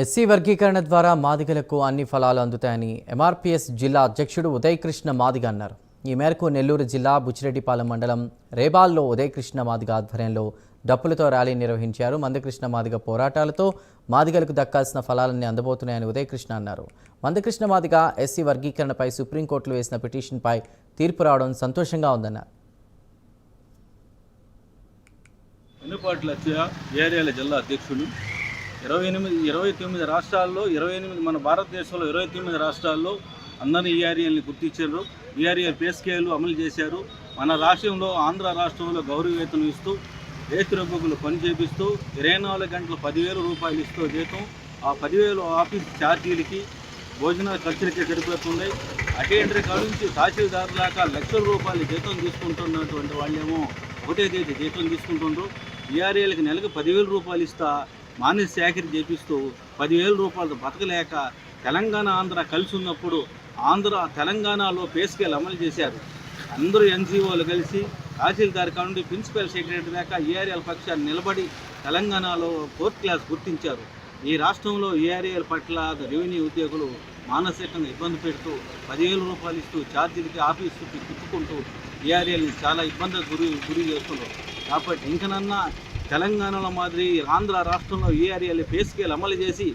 SC వర్గీకరణ ద్వారా మాదిగలకు అన్ని ఫలాలు అందుతాయని ఎంఆర్పీఎస్ జిల్లా అధ్యక్షుడు ఉదయకృష్ణ మాదిగ అన్నారు. ఈ మేరకు నెల్లూరు జిల్లా బుచ్చిరెడ్డిపాలెం మండలం రేబాల్లో ఉదయకృష్ణ మాదిగ ఆధ్వర్యంలో డప్పులతో ర్యాలీ నిర్వహించారు. మందకృష్ణ మాదిగ పోరాటాలతో మాదిగలకు దక్కాల్సిన ఫలాలన్నీ అందబోతున్నాయని ఉదయకృష్ణ అన్నారు. మందకృష్ణ మాదిగ ఎస్సీ వర్గీకరణపై సుప్రీంకోర్టులో వేసిన పిటిషన్పై తీర్పు రావడం సంతోషంగా ఉందన్నారు. వెన్నుపాటి లక్ష్య ఏరియాల జిల్లా అధ్యక్షుడు ఇరవై ఎనిమిది ఇరవై తొమ్మిది రాష్ట్రాల్లో ఇరవై ఎనిమిది మన భారతదేశంలో ఇరవై తొమ్మిది రాష్ట్రాల్లో అందరినీ ఈఆర్ఏల్ని గుర్తించారు. ఈఆర్ఏ పే స్కేలు అమలు చేశారు. మన రాష్ట్రంలో ఆంధ్ర రాష్ట్రంలో గౌరవవేతనం ఇస్తూ రేతురబ్బుకులు పని చేపిస్తూ ఇరవై నాలుగు గంటలు పదివేల రూపాయలు ఇస్తూ జీతం. ఆ పదివేలు ఆఫీస్ ఛార్జీలకి భోజన ఖర్చులకి సరిపోతుంది అటెండర్ కాడ నుంచి తహసీల్దార్ దాకా లక్షల రూపాయలు జీతం తీసుకుంటున్నటువంటి వాళ్ళేమో ఒకటే తేదీ జీతం తీసుకుంటుండ్రు. ఈఆర్ఏలకు నెలకు పదివేల రూపాయలు ఇస్తా మానసిక సేకరి చేపిస్తూ పదివేల రూపాయలు బతకలేక తెలంగాణ ఆంధ్ర కలిసి ఉన్నప్పుడు ఆంధ్ర తెలంగాణలో పేస్కేల్ అమలు చేశారు. అందరూ ఎన్జిఓలు కలిసి తహసీల్దార్ కాడ నుండి ప్రిన్సిపల్ సెక్రటరీ దాకా ఈఆర్ఎల్ పక్షాన్ని నిలబడి తెలంగాణలో ఫోర్త్ క్లాస్ గుర్తించారు. ఈ రాష్ట్రంలో ఏఆర్ఏల పట్ల రెవెన్యూ ఉద్యోగులు మానసికంగా ఇబ్బంది పెడుతూ పదివేల రూపాయలు ఇస్తూ ఛార్జీలకి ఆఫీస్ చుట్టూ తిప్పుకుంటూ ఏఆర్ఏలు చాలా ఇబ్బందులకు గురి గురి చేస్తున్నారు. కాబట్టి ఇంకనన్నా తెలంగాణలో మాదిరి ఆంధ్ర రాష్ట్రంలో ఏఆర్ఏలు పే స్కేల్ అమలు చేసి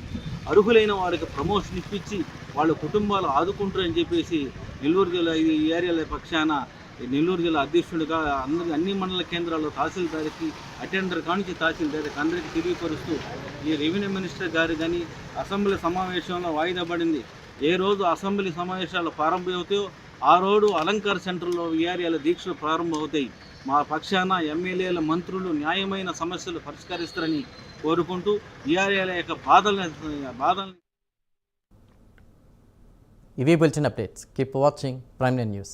అర్హులైన వారికి ప్రమోషన్ ఇప్పించి వాళ్ళ కుటుంబాలు ఆదుకుంటారని చెప్పేసి నెల్లూరు జిల్లా ఈ ఏరియాల పక్షాన నెల్లూరు జిల్లా అధ్యక్షుడిగా అందరి అన్ని మండల కేంద్రాల్లో తహసీల్దార్కి అటెండర్ కానించి తహసీల్దార్కి అందరికీ తెలియపరుస్తూ ఈ రెవెన్యూ మినిస్టర్ గారు కానీ అసెంబ్లీ సమావేశంలో వాయిదా పడింది. ఏ రోజు అసెంబ్లీ సమావేశాలు ప్రారంభమవుతాయో ఆ రోజు అలంకార్ సెంటర్లో ఈ దీక్షలు ప్రారంభమవుతాయి. మా పక్షాన ఎమ్మెల్యేల మంత్రులు న్యాయమైన సమస్యలు పరిష్కరిస్తారని కోరుకుంటూ ఈ యొక్క బాధలను బాధలు ఇవి bulletin updates. Keep watching Prime News